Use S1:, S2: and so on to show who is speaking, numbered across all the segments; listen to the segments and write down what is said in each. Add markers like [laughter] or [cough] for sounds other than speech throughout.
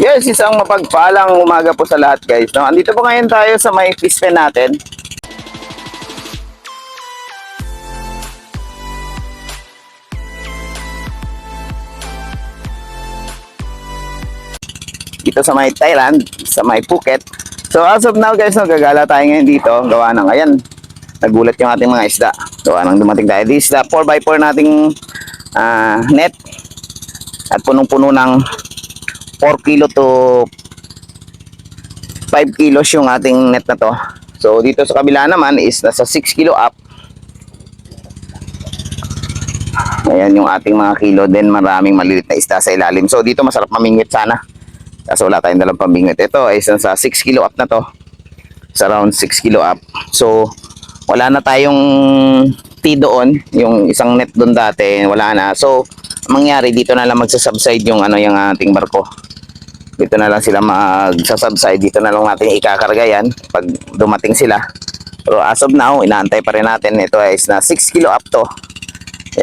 S1: Yes, isang mapagpalang umaga po sa lahat guys. No, andito po ngayon tayo sa may fish natin. Dito sa may Thailand, sa may Phuket. So as of now guys, no, gagala tayo ngayon dito. Gawa ng, ayan, nagulat yung ating mga isda. Gawa ng dumating tayo. This is the 4x4 nating ah, net. At punong-puno ng 4 kilo to 5 kilos yung ating net na to. So dito sa kabila naman is nasa 6 kilo up. Ayan yung ating mga kilo. Then maraming maliliit na isda sa ilalim. So dito masarap mamingwit sana. Kaso wala tayong dalang pambingwit. Ito ay nasa 6 kilo up na to. Sa around 6 kilo up. So wala na tayong T doon. Yung isang net doon dati. Wala na. So mangyari dito na lang magsasubside yung ano yung ating barko. Dito na lang sila magsasubside dito na lang natin ikakarga yan pag dumating sila. Pero as of now inaantay pa rin natin. Ito is na 6 kilo up to.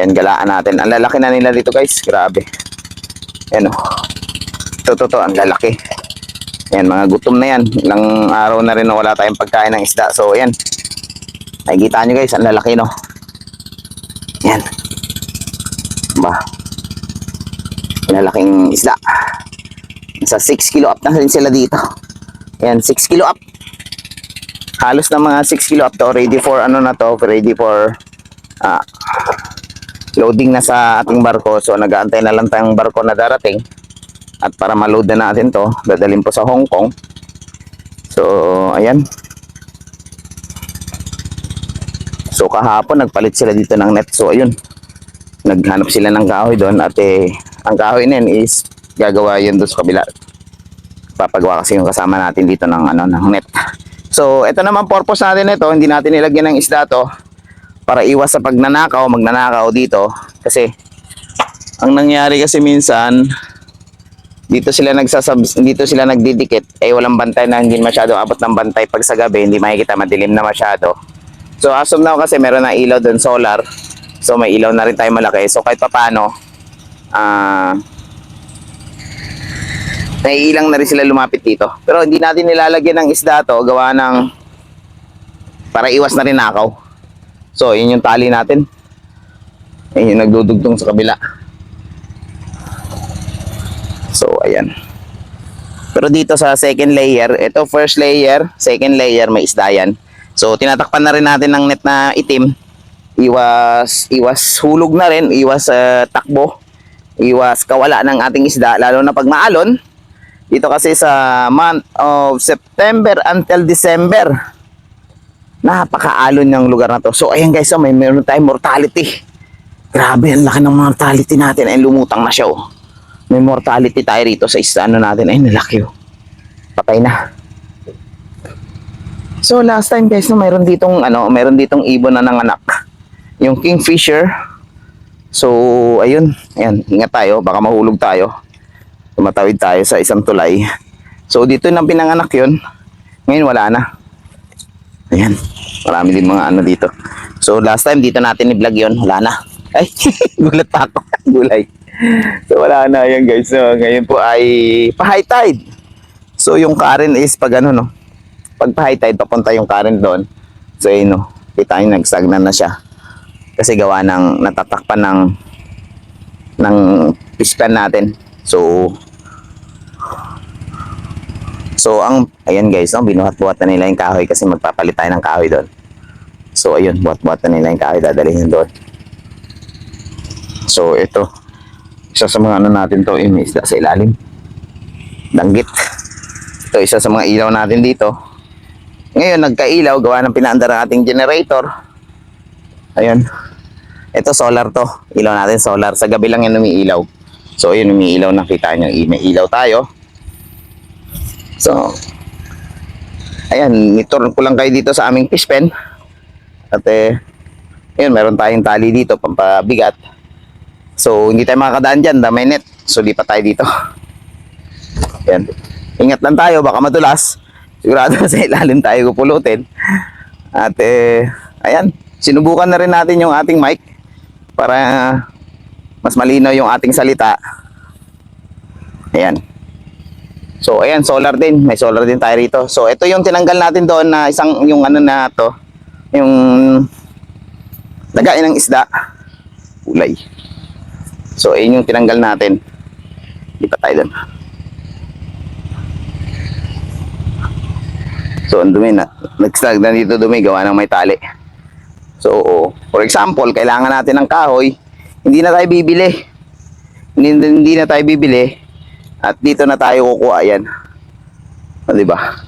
S1: Yan galaan natin. Ang lalaki na nila dito guys. Grabe. Yan o ito to to ang lalaki. Yan mga gutom na yan. Ilang araw na rin na wala tayong pagkain ng isda. So yan. Nakikita nyo guys. Ang lalaki no? Yan. Ba lalaking isda. Sa 6 kilo up na rin sila dito. Yan 6 kilo up. Halos na mga 6 kilo up to ready for ano na to ready for ah, loading na sa ating barko. So nag-aantay na lang tayong barko na darating. At para ma-load na natin to dadalhin po sa Hong Kong. So ayan. So kahapon nagpalit sila dito ng net. So ayun. Naghanap sila ng kahoy doon at eh, ang kahoy na is gagawa yun doon sa kabila. Papagawa kasi yung kasama natin dito ng ano ng net. So ito naman purpose natin ito. Hindi natin nilagyan ng isda to para iwas sa pagnanakaw magnanakaw dito. Kasi ang nangyari kasi minsan dito sila nagsasab dito sila nagdidikit eh walang bantay na hindi masyado abot ng bantay pag sa gabi hindi makikita madilim na masyado. So as of now kasi meron na ilaw doon solar. So may ilaw na rin tayo malaki. So kahit papano ah naiilang na rin sila lumapit dito. Pero hindi natin nilalagyan ng isda to, gawa ng para iwas na rin nakaw. So, yun yung tali natin. Yun yung nagdudugtong sa kabila. So, ayan. Pero dito sa second layer, ito first layer, second layer, may isda yan. So, tinatakpan na rin natin ng net na itim. Iwas, iwas hulog na rin, iwas uh, takbo, iwas kawala ng ating isda, lalo na pag maalon, dito kasi sa month of September until December. Napakaalon yung lugar na to. So ayan guys, oh, may meron tayong mortality. Grabe, ang laki ng mortality natin. Ay lumutang na siya oh. May mortality tayo rito sa isa ano natin. Ay nalaki oh. Patay na. So last time guys, no, mayroon ditong ano, mayroon ditong ibon na nanganak. Yung kingfisher. So ayun, ayan, ingat tayo, baka mahulog tayo tumatawid tayo sa isang tulay. So dito nang pinanganak yun. Ngayon wala na. Ayan. Marami din mga ano dito. So last time dito natin i-vlog yun. Wala na. Ay, [laughs] gulat ako. [laughs] Gulay. So wala na yan guys. So ngayon po ay pa-high tide. So yung Karen is pag ano no. Pag pa-high tide papunta yung Karen doon. So yun no. Kita nyo nagsagnan na siya. Kasi gawa ng natatakpan ng ng pispan natin. So So ang ayan guys, no, binuhat-buhat nila yung kahoy kasi magpapalit tayo ng kahoy doon. So ayun, buhat-buhat nila yung kahoy dadalhin doon. So ito, isa sa mga ano natin to, yung sa ilalim. Danggit. Ito isa sa mga ilaw natin dito. Ngayon nagkailaw gawa ng pinaandar ng ating generator. Ayun. Ito solar to. Ilaw natin solar. Sa gabi lang yan umiilaw. So ayun umiilaw nakita nyo. May ilaw tayo. So, ayan, itur ko lang kayo dito sa aming fish pen. At eh, ayun, meron tayong tali dito, pampabigat. So, hindi tayo makakadaan dyan, damay net. So, lipat tayo dito. [laughs] Ayan. Ingat lang tayo, baka madulas. Sigurado [laughs] sa ilalim tayo kupulutin. At eh, ayan, sinubukan na rin natin yung ating mic para mas malinaw yung ating salita. Ayan. So, ayan, solar din. May solar din tayo rito. So, ito yung tinanggal natin doon na isang, yung ano na to, yung lagain ng isda. Kulay. So, ayun yung tinanggal natin. Lipat tayo doon. So, ang dumi na. Nag-stag na dito dumi, gawa ng may tali. So, for example, kailangan natin ng kahoy, hindi na tayo bibili. Hindi, hindi na tayo bibili. At dito na tayo kukuha yan. O, di ba?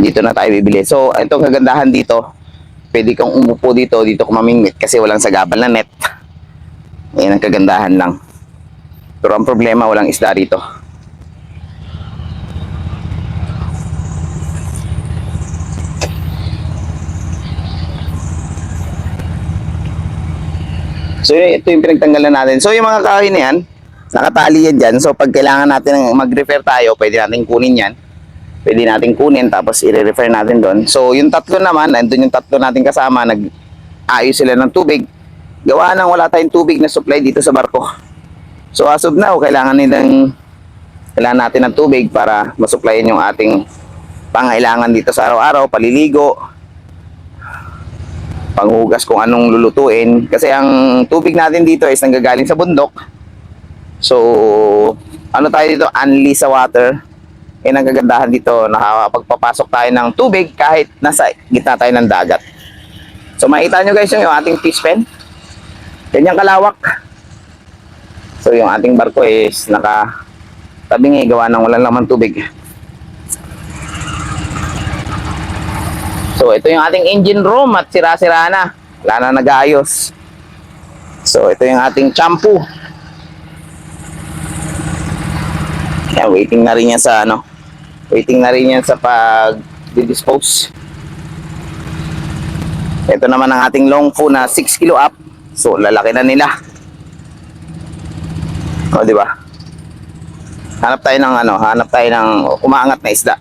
S1: Dito na tayo bibili. So, ito kagandahan dito. Pwede kang umupo dito, dito ka mamingwit kasi walang sagabal na net. Yan ang kagandahan lang. Pero ang problema, walang isda rito. So ito yung pinagtanggalan natin. So yung mga kahoy na yan, nakatali yan dyan. So pag kailangan natin mag-refer tayo, pwede natin kunin yan. Pwede natin kunin tapos i-refer natin doon. So yung tatlo naman, andun yung tatlo natin kasama, nag-ayos sila ng tubig. Gawa nang wala tayong tubig na supply dito sa barko. So as of now, kailangan nilang kailangan natin ng tubig para masupplyan yung ating pangailangan dito sa araw-araw, paliligo, panghugas kung anong lulutuin. Kasi ang tubig natin dito is nanggagaling sa bundok. So, ano tayo dito? Unli sa water. Yan ang kagandahan dito. Nakapagpapasok tayo ng tubig kahit nasa gitna tayo ng dagat. So, makita nyo guys yung, ating fish pen. Ganyang kalawak. So, yung ating barko is naka tabingi gawa ng walang laman tubig. So, ito yung ating engine room at sira-sira na. Wala na nag-aayos. So, ito yung ating shampoo. Yan, waiting na rin yan sa ano. Waiting na rin yan sa pag-dispose. Ito naman ang ating long po na 6 kilo up. So, lalaki na nila. O, di ba? Hanap tayo ng ano, hanap tayo ng umaangat na isda.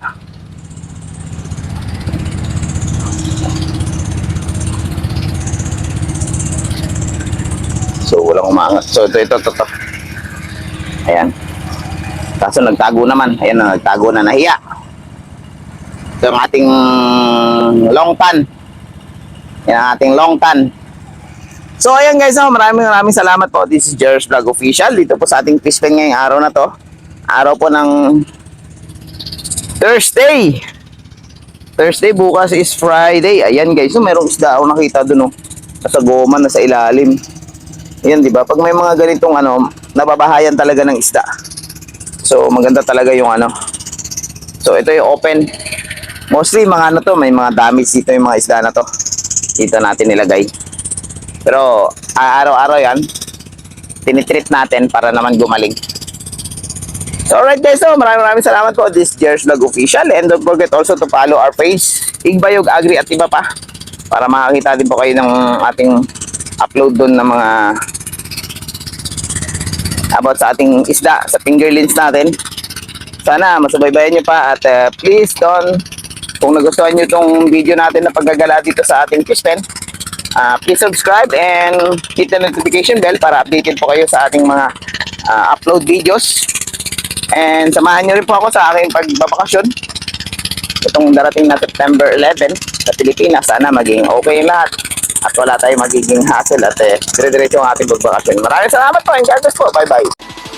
S1: So, walang umaangat. So, ito, ito, ito. Ayan. Kaso nagtago naman. Ayan na, nagtago na nahiya. Ito yung ating long tan. Yan ang ating long tan. So, ayan guys, no, maraming maraming salamat po. This is Jerry's Vlog Official. Dito po sa ating fish ngayong araw na to. Araw po ng Thursday. Thursday, bukas is Friday. Ayan guys, no, merong isda ako nakita dun, oh. Nasa goma, nasa ilalim. Ayan, di ba? Pag may mga ganitong ano, nababahayan talaga ng isda. So, maganda talaga yung ano. So, ito yung open. Mostly, mga ano to, may mga damage dito yung mga isda na to. Dito natin nilagay. Pero, araw-araw yan, tinitreat natin para naman gumaling. So, alright guys, so maraming maraming salamat po. This is Jer's Vlog Official. And don't forget also to follow our page, Igbayog Agri at iba pa. Para makakita din po kayo ng ating upload doon ng mga about sa ating isda, sa fingerlings natin. Sana masubaybayan nyo pa at uh, please don't, kung nagustuhan nyo itong video natin na paggagala dito sa ating fish pen, uh, please subscribe and hit the notification bell para updated po kayo sa ating mga uh, upload videos. And samahan nyo rin po ako sa aking pagbabakasyon. Itong darating na September 11 sa Pilipinas. Sana maging okay lahat. At wala tayong magiging hassle at eh, dire-diretso ang ating pagbakasyon. Maraming salamat po and God bless po. Bye-bye.